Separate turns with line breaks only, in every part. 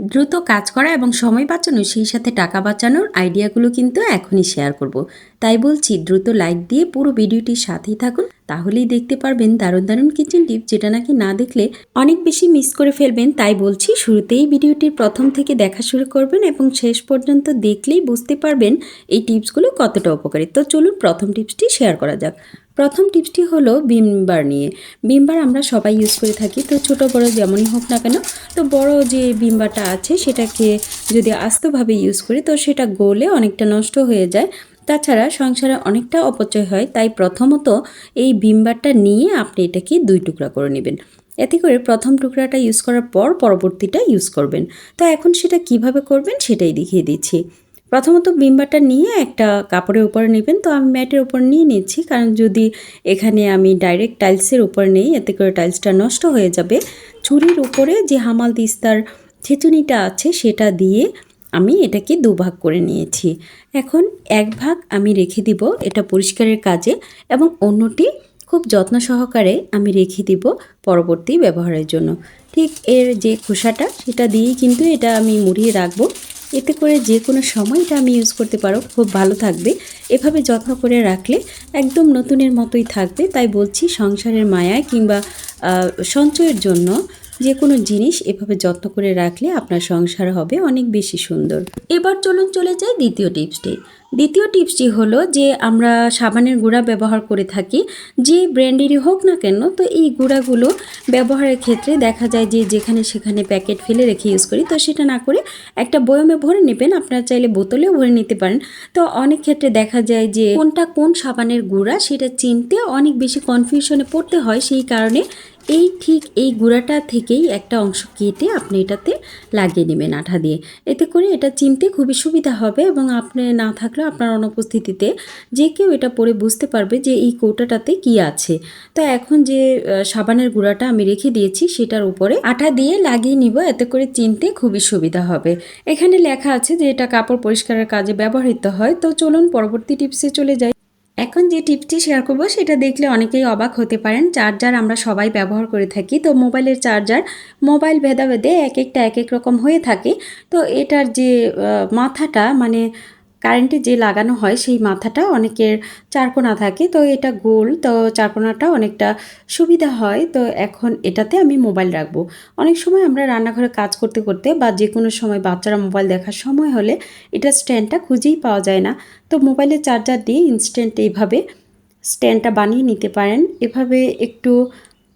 দ্রুত কাজ করা এবং সময় বাঁচানো সেই সাথে টাকা বাঁচানোর আইডিয়াগুলো কিন্তু এখনই শেয়ার করব। তাই বলছি, দ্রুত লাইক দিয়ে পুরো ভিডিওটির সাথেই থাকুন। তাহলেই দেখতে পারবেন দারুণ দারুণ কিচেন টিপ যেটা নাকি না দেখলে অনেক বেশি মিস করে ফেলবেন। তাই বলছি, শুরুতেই ভিডিওটির প্রথম থেকে দেখা শুরু করবেন এবং শেষ পর্যন্ত দেখলেই বুঝতে পারবেন এই টিপসগুলো কতটা উপকারী। তো চলুন প্রথম টিপসটি শেয়ার করা যাক। প্রথম টিপসটি হলো বিমবার নিয়ে। বিমবার আমরা সবাই ইউজ করে থাকি, তো ছোট বড় যেমনই হোক না কেন, তো বড় যে বিমবারটা আছে সেটাকে যদি আস্তভাবে ইউজ করি, তো সেটা গলে অনেকটা নষ্ট হয়ে যায়। তাছাড়া সংসারে অনেকটা অপচয় হয়, তাই প্রথমত এই বিমবারটা নিয়ে আপনি এটাকে দুই টুকরা করে নেবেন। এতে করে প্রথম টুকরাটা ইউজ করার পর পরবর্তীটা ইউজ করবেন। তো এখন সেটা কীভাবে করবেন সেটাই দেখিয়ে দিচ্ছি। প্রথমত বিম্বারটা নিয়ে একটা কাপড়ের উপরে নেবেন। তো আমি ম্যাটের উপর নিয়ে নিচ্ছি, কারণ যদি এখানে আমি ডাইরেক্ট টাইলসের উপর নেই, এতে করে টাইলসটা নষ্ট হয়ে যাবে। ছুরির উপরে যে হামাল দিস্তার ছেঁচুনিটা আছে, সেটা দিয়ে আমি এটাকে দুভাগ করে নিয়েছি। এখন এক ভাগ আমি রেখে দিব এটা পরিষ্কারের কাজে, এবং অন্যটি খুব যত্ন সহকারে আমি রেখে দিব পরবর্তী ব্যবহারের জন্য। ঠিক এর যে খোসাটা, সেটা দিয়েই কিন্তু এটা আমি মুড়িয়ে রাখব। এতে করে যে কোনো সময় এটা আমি ইউজ করতে পারো। খুব ভালো থাকবে। এভাবে যত্ন করে রাখলে একদম নতুনের মতোই থাকবে। তাই বলছি, সংসারের মায়ায় কিংবা সঞ্চয়ের জন্য যে কোনো জিনিস এভাবে যত্ন করে রাখলে আপনার সংসার হবে অনেক বেশি সুন্দর। এবার চলুন চলে যাই দ্বিতীয় টিপসটি। দ্বিতীয় টিপসটি হলো যে আমরা সাবানের গুঁড়া ব্যবহার করে থাকি, যে ব্র্যান্ডেরই হোক না কেন, তো এই গুঁড়াগুলো ব্যবহারের ক্ষেত্রে দেখা যায় যে যেখানে সেখানে প্যাকেট ফেলে রেখে ইউজ করি, তো সেটা না করে একটা বয়মে ভরে নেবেন, আপনারা চাইলে বোতলেও ভরে নিতে পারেন। তো অনেক ক্ষেত্রে দেখা যায় যে কোনটা কোন সাবানের গুঁড়া সেটা চিনতে অনেক বেশি কনফিউশনে পড়তে হয়, সেই কারণে এই ঠিক এই গুঁড়াটা থেকেই একটা অংশ কেটে আপনি এটাতে লাগিয়ে নেবেন আঠা দিয়ে। এতে করে এটা চিনতে খুবই সুবিধা হবে এবং আপনি না থাকলেও আপনার অনুপস্থিতিতে যে কেউ এটা পরে বুঝতে পারবে যে এই কৌটাটাতে কি আছে। তো এখন যে সাবানের গুঁড়াটা আমি রেখে দিয়েছি সেটার উপরে আঠা দিয়ে লাগিয়ে নিব, এতে করে চিনতে খুবই সুবিধা হবে। এখানে লেখা আছে যে এটা কাপড় পরিষ্কারের কাজে ব্যবহৃত হয়। তো চলুন পরবর্তী টিপসে চলে যাই। এখন যে টিপটি শেয়ার করব, সেটা দেখলে অনেকেই অবাক হতে পারেন। চার্জার আমরা সবাই ব্যবহার করে থাকি। তো মোবাইলের চার্জার মোবাইল ভেদাভেদে এক একটা এক এক রকম হয়ে থাকে। তো এটার যে মাথাটা মানে কারেন্টে যে লাগানো হয় সেই মাথাটা অনেকের চারকোনা থাকে, তো এটা গোল, তো চারকোনাটা অনেকটা সুবিধা হয়, তো এখন এটাতে আমি মোবাইল রাখব। অনেক সময় আমরা রান্নাঘরে কাজ করতে করতে বা যে কোনো সময় বাচ্চারা মোবাইল দেখার সময় হলে এটা স্ট্যান্ডটা খুঁজেই পাওয়া যায় না। তো মোবাইলের চার্জার দিয়ে ইনস্ট্যান্ট এইভাবে স্ট্যান্ডটা বানিয়ে নিতে পারেন। এভাবে একটু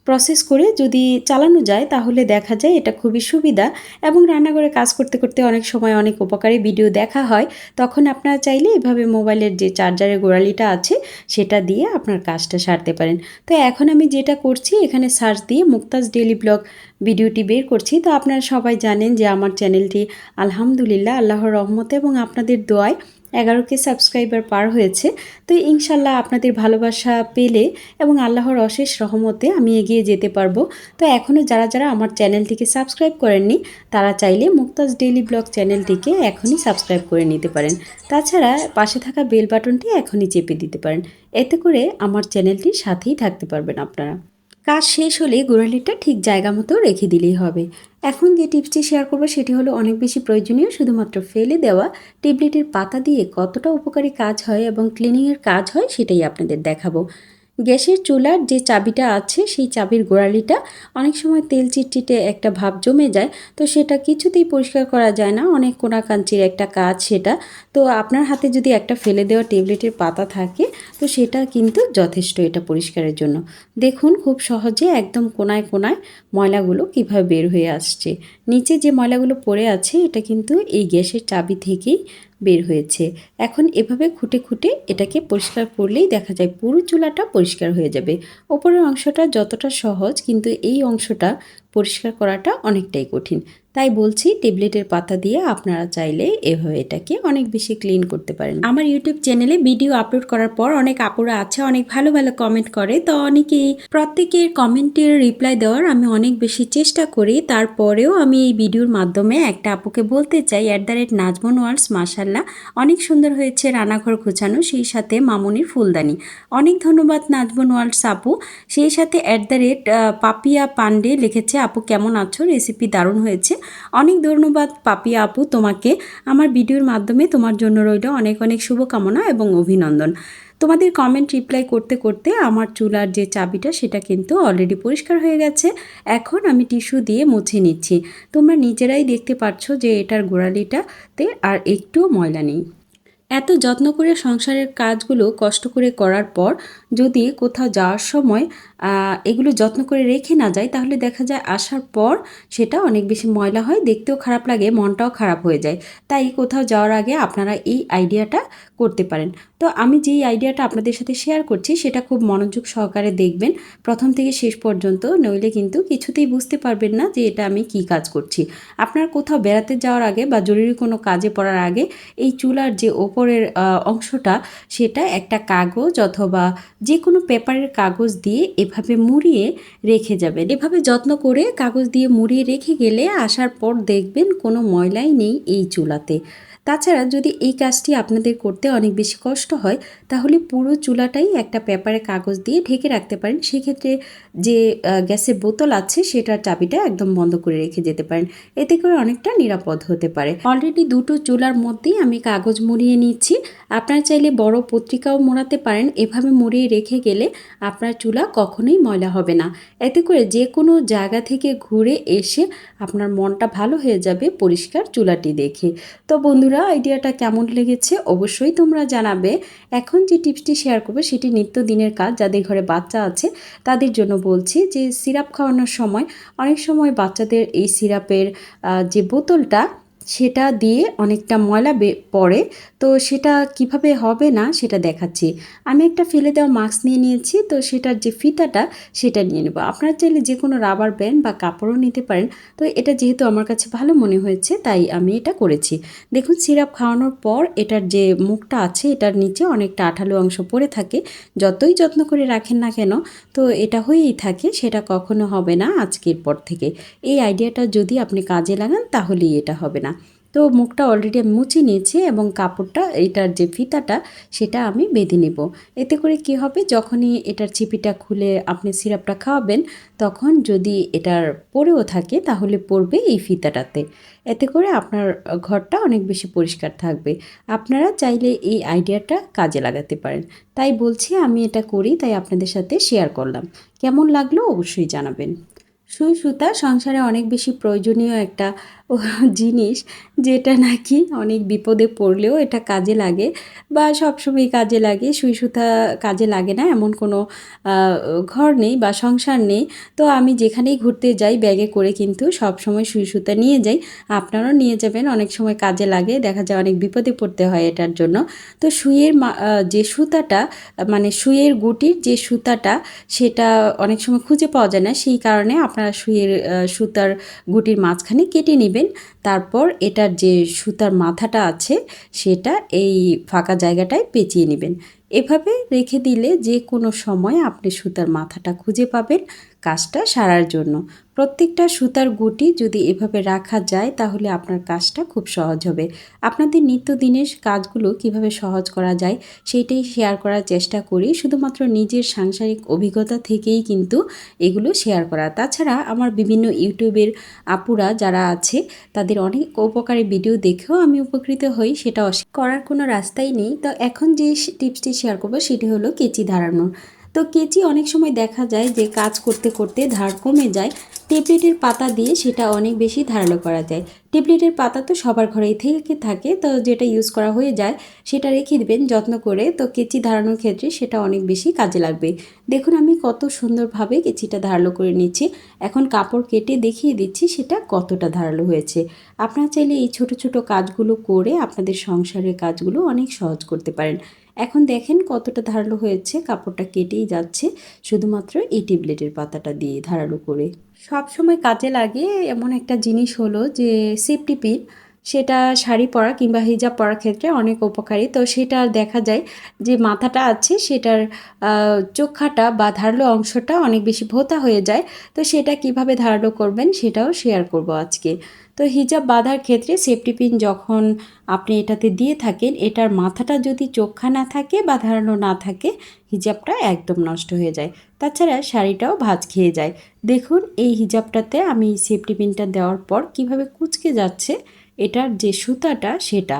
প্রসেস করে যদি চালানো যায়, তাহলে দেখা যায় এটা খুবই সুবিধা এবং রান্নাঘরে কাজ করতে করতে অনেক সময় অনেক উপকারী ভিডিও দেখা হয়। তখন আপনারা চাইলে এভাবে মোবাইলের যে চার্জারের গোড়ালিটা আছে, সেটা দিয়ে আপনার কাজটা সারতে পারেন। তো এখন আমি যেটা করছি, এখানে সার্চ দিয়ে মুক্তাজ ডেলি ব্লগ ভিডিওটি বের করছি। তো আপনারা সবাই জানেন যে আমার চ্যানেলটি আলহামদুলিল্লাহ, আল্লাহর রহমতে এবং আপনাদের দোয়ায় এগারোকে সাবস্ক্রাইবার পার হয়েছে। তো ইনশাল্লাহ আপনাদের ভালোবাসা পেলে এবং আল্লাহর অশেষ রহমতে আমি এগিয়ে যেতে পারব। তো এখনও যারা যারা আমার চ্যানেলটিকে সাবস্ক্রাইব করেননি, তারা চাইলে মুক্তাজ ডেইলি ব্লগ চ্যানেলটিকে এখনই সাবস্ক্রাইব করে নিতে পারেন। তাছাড়া পাশে থাকা বেল বাটনটি এখনই চেপে দিতে পারেন। এতে করে আমার চ্যানেলটির সাথেই থাকতে পারবেন আপনারা। কাজ শেষ হলে গোড়ালিটা ঠিক জায়গা মতো রেখে দিলেই হবে। এখন যে টিপসটি শেয়ার করব সেটি হলো অনেক বেশি প্রয়োজনীয়, শুধুমাত্র ফেলে দেওয়া টেবলেটের পাতা দিয়ে কতটা উপকারী কাজ হয় এবং ক্লিনিংয়ের কাজ হয় সেটাই আপনাদের দেখাবো। গ্যাসের চুলার যে চাবিটা আছে, সেই চাবির গোড়ালিটা অনেক সময় তেল চিটচিটে একটা ভাব জমে যায়, তো সেটা কিছুতেই পরিষ্কার করা যায় না। অনেক কোনাকাঞ্চির একটা কাজ সেটা। তো আপনার হাতে যদি একটা ফেলে দেওয়া ট্যাবলেটের পাতা থাকে, তো সেটা কিন্তু যথেষ্ট এটা পরিষ্কারের জন্য। দেখুন খুব সহজে একদম কোনায় কোনায় ময়লাগুলো কীভাবে বের হয়ে আসছে। নিচে যে ময়লাগুলো পড়ে আছে, এটা কিন্তু এই গ্যাসের চাবি থেকেই বের হয়েছে। এখন এভাবে খুঁটে খুঁটে এটাকে পরিষ্কার করলেই দেখা যায় পুরো চুলাটা পরিষ্কার হয়ে যাবে। ওপরের অংশটা যতটা সহজ, কিন্তু এই অংশটা পরিষ্কার করাটা অনেকটাই কঠিন। তাই বলছি, টেবলেটের পাতা দিয়ে আপনারা চাইলে এভাবে এটাকে অনেক বেশি ক্লিন করতে পারেন। আমার ইউটিউব চ্যানেলে ভিডিও আপলোড করার পর অনেক আপুরা আছে, অনেক ভালো ভালো কমেন্ট করে। তো অনেকেই প্রত্যেকের কমেন্টের রিপ্লাই দেওয়ার আমি অনেক বেশি চেষ্টা করি। তারপরেও আমি এই ভিডিওর মাধ্যমে একটা আপুকে বলতে চাই, অ্যাট দ্য রেট নাজমন ওয়ার্স মাসাল্লাহ অনেক সুন্দর হয়েছে রান্নাঘর গোছানো, সেই সাথে মামুনির ফুলদানি। অনেক ধন্যবাদ নাজমন ওয়ার্ল্ডস আপু। সেই সাথে at the rate Papiya Pandey লিখেছে আপু কেমন আছো? রেসিপি দারুণ হয়েছে। অনেক ধন্যবাদ পাপিয়া আপু তোমাকে। আমার ভিডিওর মাধ্যমে তোমার জন্য রইল অনেক অনেক শুভকামনা এবং অভিনন্দন। তোমাদের কমেন্ট রিপ্লাই করতে করতে আমার চুলার যে চাবিটা, সেটা কিন্তু অলরেডি পরিষ্কার হয়ে গেছে। এখন আমি টিস্যু দিয়ে মুছে নিচ্ছি। তোমরা নিজেরাই দেখতে পাচ্ছ যে এটার গোড়ালিটাতে আর একটুও ময়লা নেই। এত যত্ন করে সংসারের কাজগুলো কষ্ট করে করার পর যদি কোথাও যাওয়ার সময় এগুলো যত্ন করে রেখে না যায়, তাহলে দেখা যায় আসার পর সেটা অনেক বেশি ময়লা হয়, দেখতেও খারাপ লাগে, মনটাও খারাপ হয়ে যায়। তাই কোথাও যাওয়ার আগে আপনারা এই আইডিয়াটা করতে পারেন। তো আমি যেই আইডিয়াটা আপনাদের সাথে শেয়ার করছি, সেটা খুব মনোযোগ সহকারে দেখবেন। প্রথম থেকে শেষ পর্যন্ত, নইলে কিন্তু কিছুতেই বুঝতে পারবেন না যে এটা আমি কি কাজ করছি। আপনার কোথাও বেড়াতে যাওয়ার আগে বা জরুরি কোনো কাজে পড়ার আগে, এই চুলার যে ওপরের অংশটা, সেটা একটা কাগজ অথবা যে কোনো পেপারের কাগজ দিয়ে এভাবে মুড়িয়ে রেখে যাবেন। এভাবে যত্ন করে কাগজ দিয়ে মুড়িয়ে রেখে গেলে আসার পর দেখবেন কোনো ময়লাই নেই এই চুলাতে। তাছাড়া যদি এই কাজটি আপনাদের করতে অনেক বেশি কষ্ট হয়, তাহলে পুরো চুলাটাই একটা পেপারে কাগজ দিয়ে ঢেকে রাখতে পারেন। সেক্ষেত্রে যে গ্যাসের বোতল আছে, সেটার চাবিটা একদম বন্ধ করে রেখে যেতে পারেন। এতে করে অনেকটা নিরাপদ হতে পারে। অলরেডি দুটো চুলার মধ্যেই আমি কাগজ মুড়িয়ে নিচ্ছি। আপনারা চাইলে বড় পত্রিকাও মোড়াতে পারেন। এভাবে মুড়িয়ে রেখে গেলে আপনার চুলা কখনোই ময়লা হবে না। এতে করে যে কোনো জায়গা থেকে ঘুরে এসে আপনার মনটা ভালো হয়ে যাবে পরিষ্কার চুলাটি দেখে। তো বন্ধুরা আইডিয়াটা কেমন লেগেছে অবশ্যই তোমরা জানাবে। এখন যে টিপসটি শেয়ার করবে, সেটি নিত্য দিনের কাজ, যাদের ঘরে বাচ্চা আছে, তাদের জন্য বলছি যে, সিরাপ খাওয়ানোর সময় অনেক সময় বাচ্চাদের এই সিরাপের যে বোতলটা সেটা দিয়ে অনেকটা ময়লা পড়ে। তো সেটা কীভাবে হবে না সেটা দেখাচ্ছি। আমি একটা ফেলে দেওয়া মাস্ক নিয়ে নিয়েছি, তো সেটার যে ফিতাটা সেটা নিয়ে নেব। আপনারা চাইলে যে কোনো রাবার ব্যান্ড বা কাপড়ও নিতে পারেন। তো এটা যেহেতু আমার কাছে ভালো মনে হয়েছে, তাই আমি এটা করেছি। দেখুন, সিরাপ খাওয়ানোর পর এটার যে মুখটা আছে, এটার নিচে অনেকটা আঠালো অংশ পড়ে থাকে। যতই যত্ন করে রাখেন না কেন, তো এটা হয়েই থাকে, সেটা কখনো হবে না আজকের পর থেকে। এই আইডিয়াটা যদি আপনি কাজে লাগান, তাহলেই এটা হবে না। তো মুখটা অলরেডি আমি মুছে নিয়েছি এবং কাপড়টা, এটার যে ফিতাটা, সেটা আমি বেঁধে নেব। এতে করে কি হবে? যখনই এটার চিপিটা খুলে আপনি সিরাপটা খাওয়াবেন, তখন যদি এটার পরেও থাকে, তাহলে পড়বে এই ফিতাটাতে। এতে করে আপনার ঘরটা অনেক বেশি পরিষ্কার থাকবে। আপনারা চাইলে এই আইডিয়াটা কাজে লাগাতে পারেন। তাই বলছি, আমি এটা করি, তাই আপনাদের সাথে শেয়ার করলাম। কেমন লাগল অবশ্যই জানাবেন। সুই সুতা সংসারে অনেক বেশি প্রয়োজনীয় একটা জিনিস যেটা নাকি অনেক বিপদে পড়লেও এটা কাজে লাগে বা সবসময় কাজে লাগে, সুই সুতা কাজে লাগে না, এমন কোনো ঘর নেই বা সংসার নেই। তো আমি যেখানেই ঘুরতে যাই ব্যাগে করে কিন্তু সব সময় সুই সুতা নিয়ে যাই। আপনারাও নিয়ে যাবেন, অনেক সময় কাজে লাগে, দেখা যায় অনেক বিপদে পড়তে হয় এটার জন্য। তো সুইয়ের যে সুতাটা মানে সুইয়ের গুটির যে সুতাটা, সেটা অনেক সময় খুঁজে পাওয়া যায় না, সেই কারণে আপনারা সুইয়ের সুতার গুটির মাঝখানে কেটে নেবেন। তারপর এটার যে সুতার মাথাটা আছে সেটা এই ফাঁকা জায়গাটায় পেঁচিয়ে নেবেন। এভাবে রেখে দিলে যে কোনো সময় আপনি সুতার মাথাটা খুঁজে পাবেন কাজটা সারার জন্য। প্রত্যেকটা সুতার গুটি যদি এভাবে রাখা যায় তাহলে আপনার কাজটা খুব সহজ হবে। আপনাদের নিত্যদিনের কাজগুলো কীভাবে সহজ করা যায় সেইটাই শেয়ার করার চেষ্টা করি। শুধুমাত্র নিজের সাংসারিক অভিজ্ঞতা থেকেই কিন্তু এগুলো শেয়ার করা। তাছাড়া আমার বিভিন্ন ইউটিউবের আপুরা যারা আছে তাদের অনেক উপকারী ভিডিও দেখেও আমি উপকৃত হই সেটা করার কোনো রাস্তাই নেই। তো এখন যে টিপসটি শেয়ার করব, সেটি হলো কেচি ধারানোর। তো কেচি অনেক সময় দেখা যায় যে কাজ করতে করতে ধার কমে যায়, টেপলেটের পাতা দিয়ে সেটা অনেক বেশি ধারালো করা যায়। টেপলেটের পাতা তো সবার ঘরেই থেকে থাকে, তো যেটা ইউজ করা হয়ে যায়, সেটা রেখে দেবেন যত্ন করে, তো কেচি ধারানোর ক্ষেত্রে সেটা অনেক বেশি কাজে লাগবে। দেখুন, আমি কত সুন্দরভাবে কেচিটা ধারালো করে নিচ্ছি। এখন কাপড় কেটে দেখিয়ে দিচ্ছি সেটা কতটা ধারালো হয়েছে। আপনারা চাইলে এই ছোট ছোট কাজগুলো করে আপনাদের সংসারের কাজগুলো অনেক সহজ করতে পারেন। এখন দেখেন কতটা ধারালো হয়েছে কাপড়টা কেটেই যাচ্ছে, শুধুমাত্র এই টেবলেটের পাতাটা দিয়ে ধারালো করে। সব সময় কাজে লাগে এমন একটা জিনিস হলো যে সেফটি পিন সেটা শাড়ি পরা কিংবা হিজাব পরার ক্ষেত্রে অনেক উপকারী। তো সেটা দেখা যায় যে, মাথাটা আছে সেটার চোখাটা বা ধারালো অংশটা অনেক বেশি ভোতা হয়ে যায়। তো সেটা কীভাবে ধারালো করবেন সেটাও শেয়ার করব আজকে। তো হিজাব বাঁধার ক্ষেত্রে সেফটি পিন যখন আপনি এটাতে দিয়ে থাকেন, এটার মাথাটা যদি চোখা না থাকে বা ধারানো না থাকে, হিজাবটা একদম নষ্ট হয়ে যায়। তাছাড়া শাড়িটাও ভাঁজ খেয়ে যায়। দেখুন, এই হিজাবটাতে আমি সেফটি পিনটা দেওয়ার পর কীভাবে কুচকে যাচ্ছে, এটার যে সুতাটা সেটা।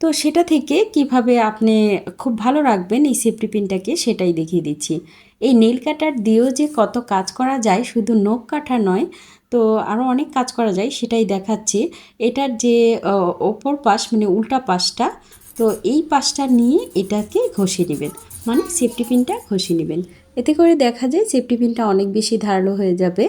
তো সেটা থেকে কীভাবে আপনি খুব ভালো রাখবেন এই সেফটি পিনটাকে সেটাই দেখিয়ে দিচ্ছি। এই নেল কাটার দিয়েও যে কত কাজ করা যায়, শুধু নখ কাটা নয়, তো আরও অনেক কাজ করা যায় সেটাই দেখাচ্ছি। এটার যে ওপর পাশ মানে উল্টা পাশটা, তো এই পাশটা নিয়ে এটাকে ঘষে নেবেন। মানে সেফটি পিনটা ঘষে নেবেন। এতে করে দেখা যায় সেফটি পিনটা অনেক বেশি ধারালো হয়ে যাবে।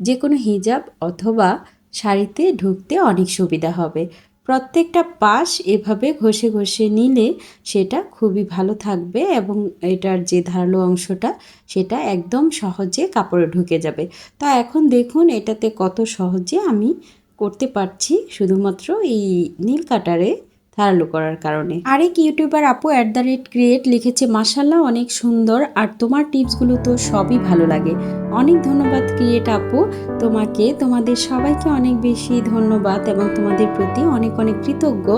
যে কোনো হিজাব অথবা শাড়িতে ঢুকতে অনেক সুবিধা হবে। প্রত্যেকটা পাশ এভাবে ঘষে ঘষে নিলে সেটা খুবই ভালো থাকবে এবং এটার যে ধারালো অংশটা, সেটা একদম সহজে কাপড়ে ঢুকে যাবে। তা এখন দেখুন এটাতে কত সহজে আমি করতে পারছি। শুধুমাত্র এই নীল কাটারে ধারালো করার কারণে। আরেক ইউটিউবার আপু অ্যাট দ্য রেট ক্রিয়েট লিখেছে মাসাল্লাহ অনেক সুন্দর। আর তোমার টিপসগুলো তো সবই ভালো লাগে। অনেক ধন্যবাদ ক্রিয়েট আপু। তোমাকে, তোমাদের সবাইকে অনেক বেশি ধন্যবাদ এবং তোমাদের প্রতি অনেক অনেক কৃতজ্ঞ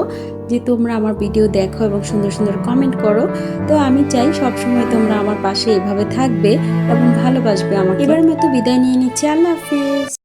যে তোমরা আমার ভিডিও দেখো এবং সুন্দর সুন্দর কমেন্ট করো। তো আমি চাই সবসময় তোমরা আমার পাশে এভাবে থাকবে এবং ভালোবাসবে আমাকে। এবার মতো বিদায় নিয়ে নিচ্ছি। আল্লাহ হাফিজ।